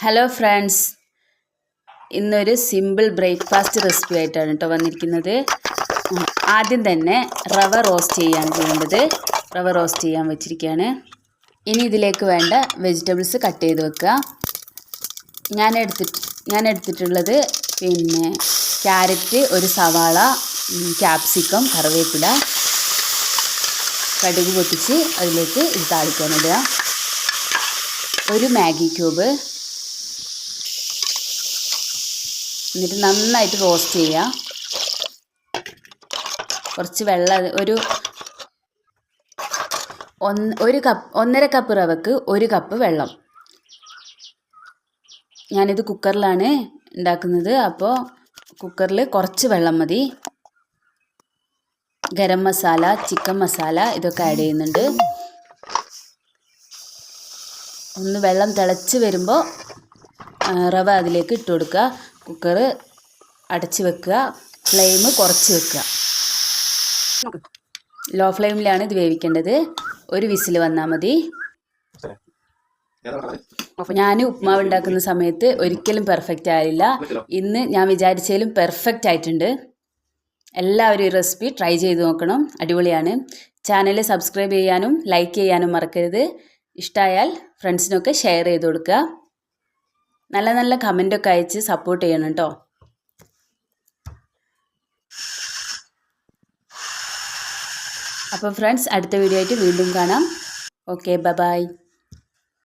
Hello friends ഇന്നൊരു simple breakfast recipe ആയിട്ടാണ് കേട്ടോ വന്നിരിക്കുന്നത്. ആദ്യം തന്നെ റവ റോസ്റ്റ് ചെയ്യാണ് ചെയ്യേണ്ടത് റവ റോസ്റ്റ് ചെയ്യാൻ വെച്ചിരിക്കുകയാണ് ഇനി ഇതിലേക്ക് വേണ്ട വെജിറ്റബിൾസ് കട്ട് ചെയ്ത് വെക്കുക. ഞാൻ എടുത്തിട്ട് ഞാൻ എടുത്തിട്ടുള്ളത് പിന്നെ ക്യാരറ്റ് ഒരു സവാള ക്യാപ്സിക്കം കറിവേപ്പില കടുക് പൊട്ടിച്ച് അതിലേക്ക് ഇത് താളിക്കാനിടുക ഒരു മാഗി ക്യൂബ് എന്നിട്ട് നന്നായിട്ട് റോസ്റ്റ് ചെയ്യുക കുറച്ച് വെള്ളം ഒരു ഒന്ന് ഒരു കപ്പ് ഒന്നര കപ്പ് റവക്ക് ഒരു കപ്പ് വെള്ളം. ഞാനിത് കുക്കറിലാണ് ഉണ്ടാക്കുന്നത്. അപ്പോൾ കുക്കറിൽ കുറച്ച് വെള്ളം മതി. ഗരം മസാല ചിക്കൻ മസാല ഇതൊക്കെ ആഡ് ചെയ്യുന്നുണ്ട്. ഒന്ന് വെള്ളം തിളച്ച് വരുമ്പോൾ റവ അതിലേക്ക് ഇട്ട് കൊടുക്കുക. കുക്കർ അടച്ച് വെക്കുക. ഫ്ലെയിം കുറച്ച് വെക്കുക. ലോ ഫ്ലെയിമിലാണ് ഇത് വേവിക്കേണ്ടത്. ഒരു വിസിൽ വന്നാൽ മതി. ഞാൻ ഉപ്മാവ് ഉണ്ടാക്കുന്ന സമയത്ത് ഒരിക്കലും പെർഫെക്റ്റ് ആയില്ല. ഇന്ന് ഞാൻ വിചാരിച്ചതിലും പെർഫെക്റ്റ് ആയിട്ടുണ്ട്. എല്ലാവരും ഈ റെസിപ്പി ട്രൈ ചെയ്ത് നോക്കണം. അടിപൊളിയാണ്. ചാനൽ സബ്സ്ക്രൈബ് ചെയ്യാനും ലൈക്ക് ചെയ്യാനും മറക്കരുത്. ഇഷ്ടമായാൽ ഫ്രണ്ട്സിനൊക്കെ ഷെയർ ചെയ്ത് കൊടുക്കുക. നല്ല നല്ല കമന്റൊക്കെ അയച്ച് സപ്പോർട്ട് ചെയ്യണം കേട്ടോ അപ്പോൾ ഫ്രണ്ട്സ് അടുത്ത വീഡിയോ ആയിട്ട് വീണ്ടും കാണാം. Okay bye